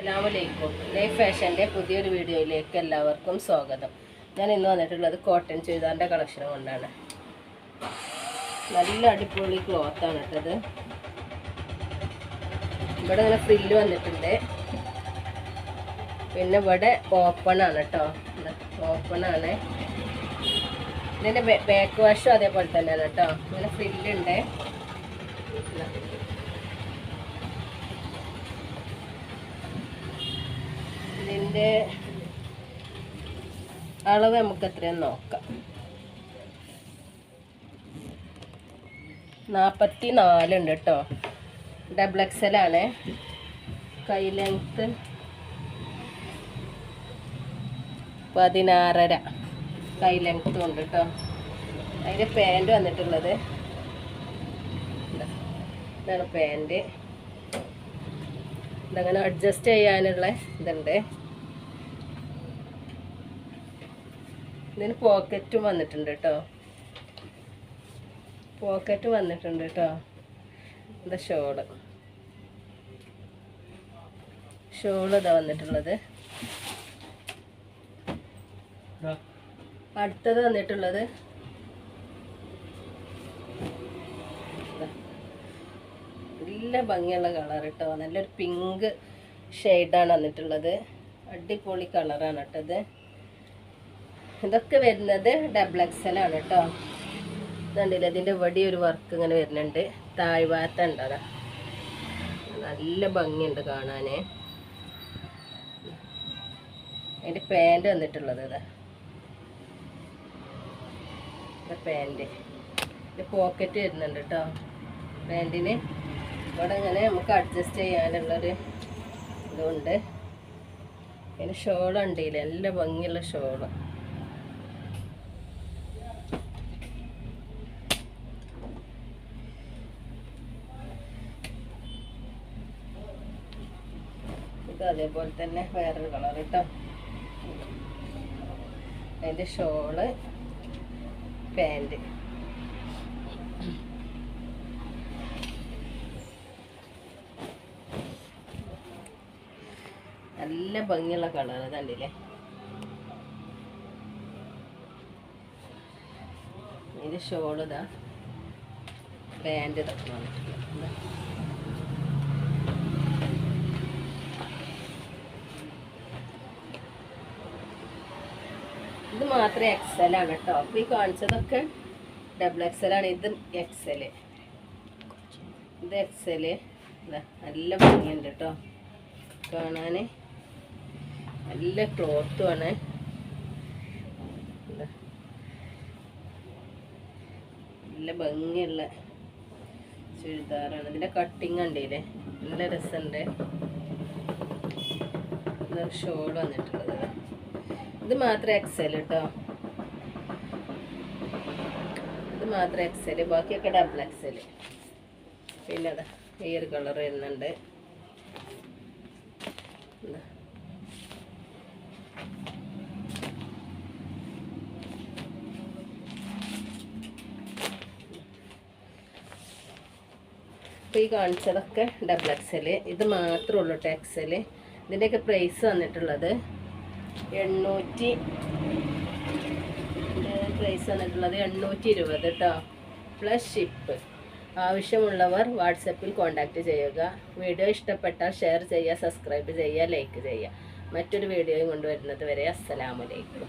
അസ്സലാമലൈക്കും. ലൈഫ് ഫാഷന്റെ പുതിയൊരു വീഡിയോയിലേക്ക് എല്ലാവർക്കും സ്വാഗതം. ഞാൻ ഇന്ന് വന്നിട്ടുള്ളത് കോട്ടൺ ചുരിദാറിന്റെ കളക്ഷൻ കൊണ്ടാണ്. നല്ല അടിപൊളി ക്ലോത്താണ് ഇട്ടത് ഇവിടെ നല്ല ഫ്രില്ല് വന്നിട്ടുണ്ട്. പിന്നെ ഇവിടെ ഓപ്പൺ ആണ് കേട്ടോ. ഓപ്പൺ ആണ്. ഇതിന്റെ ബാക്ക് വാഷും അതേപോലെ തന്നെയാണ് കേട്ടോ. ഇങ്ങനെ ഫ്രില്ലുണ്ട് ഇതിന്റെ അളവ് നമുക്ക് എത്രയും നോക്കാം. നാൽപ്പത്തി നാലുണ്ട് കേട്ടോ. ഡബിൾ എക്സൽ ആണ്. കൈ ലെങ്ത്ത് പതിനാറര. കൈ ലെങ്ത്തും ഉണ്ട് കേട്ടോ. അതിന്റെ പാന്റ് വന്നിട്ടുള്ളത്. ഇതാ. ഇതാണ് പാന്റ് ഇതങ്ങനെ അഡ്ജസ്റ്റ് ചെയ്യാനുള്ള ഇതുണ്ട്. ഇതിന് പോക്കറ്റും വന്നിട്ടുണ്ട് കേട്ടോ പോക്കറ്റ് വന്നിട്ടുണ്ട് കേട്ടോ ഇത് ഷോൾ? ഷോൾ ഇതാ വന്നിട്ടുള്ളത്. അടുത്തത് വന്നിട്ടുള്ളത് ഇതാ. നല്ല ഭംഗിയുള്ള കളർ കേട്ടോ നല്ലൊരു പിങ്ക് ഷെയ്ഡാണ് വന്നിട്ടുള്ളത്. അടിപൊളി കളറാണ് കേട്ടത് ഇതൊക്കെ വരുന്നത് ഡബിൾ എക്സൽ ആണ് കേട്ടോ. ഇതുണ്ടല്ലോ ഇതിന്റെ വടി ഒരു വർക്ക് ഇങ്ങനെ വരുന്നുണ്ട്. താഴ്വാത്ത ഉണ്ടതാ നല്ല ഭംഗിയുണ്ട് കാണാൻ അതിന്റെ പാന്റ് വന്നിട്ടുള്ളത് ഇതാ. പാന്റ് പോക്കറ്റ് വരുന്നുണ്ട് കേട്ടോ. പാന്റിന് ഇവിടെ ഇങ്ങനെ നമുക്ക് അഡ്ജസ്റ്റ് ചെയ്യാനുള്ളൊരു ഇതുണ്ട്. അതിന് ഷോളുണ്ട് ഇതിൽ നല്ല ഭംഗിയുള്ള ഷോൾ. അതേപോലെ തന്നെ വേറൊരു കളർ കേട്ടോ അതിന്റെ ഷോൾ പാന്റ് നല്ല ഭംഗിയുള്ള കളർ കണ്ടില്ലേ? ഇത് ഷോൾ ഇതാ. പാന്റ് ഇതൊക്കെ വന്നിട്ടുള്ളത് ഇതാ. മാത്രമേ എക്സൽ ആണ് കേട്ടോ. അപ്പൊ ഈ കാണിച്ചതൊക്കെ ഡബിൾ എക്സൽ ആണ്. ഇത് എക്സൽ ഇത് എക്സൽ നല്ല ഭംഗിയുണ്ട് കേട്ടോ. കാണാന്. നല്ല ക്ലോത്തുമാണ്. നല്ല ഭംഗിയുള്ള ചുരിദാറാണ്. ഇതിന്റെ കട്ടിങ് കണ്ടില്ലേ? നല്ല രസമുണ്ട്. ഷോൾ വന്നിട്ടുള്ളത്. ഇതാ. മാത്രം എക്സൽ കേട്ടോ ഇത് മാത്രം എക്സൽ ബാക്കിയൊക്കെ ഡബിൾ എക്സൽ പിന്നെ അതാ ഈ കളർ വരുന്നുണ്ട്. ഇതാ. ഈ കാണിച്ചതൊക്കെ ഡബിൾ എക്സൽ ഇത് മാത്രമേ ഉള്ളൂ കേട്ടോ എക്സൽ ഇതിന്റെയൊക്കെ പ്രൈസ് വന്നിട്ടുള്ളത് എണ്ണൂറ്റി പ്രൈസ് വന്നിട്ടുള്ളത് എണ്ണൂറ്റി ഇരുപത് കേട്ടോ പ്ലസ് ഷിപ്പ് ആവശ്യമുള്ളവർ വാട്സപ്പിൽ കോൺടാക്റ്റ് ചെയ്യുക. വീഡിയോ ഇഷ്ടപ്പെട്ടാൽ ഷെയർ ചെയ്യുക സബ്സ്ക്രൈബ് ചെയ്യുക ലൈക്ക് ചെയ്യുക. മറ്റൊരു വീഡിയോയും കൊണ്ടുവരുന്നത് വരെ അസ്സലാമലൈക്കും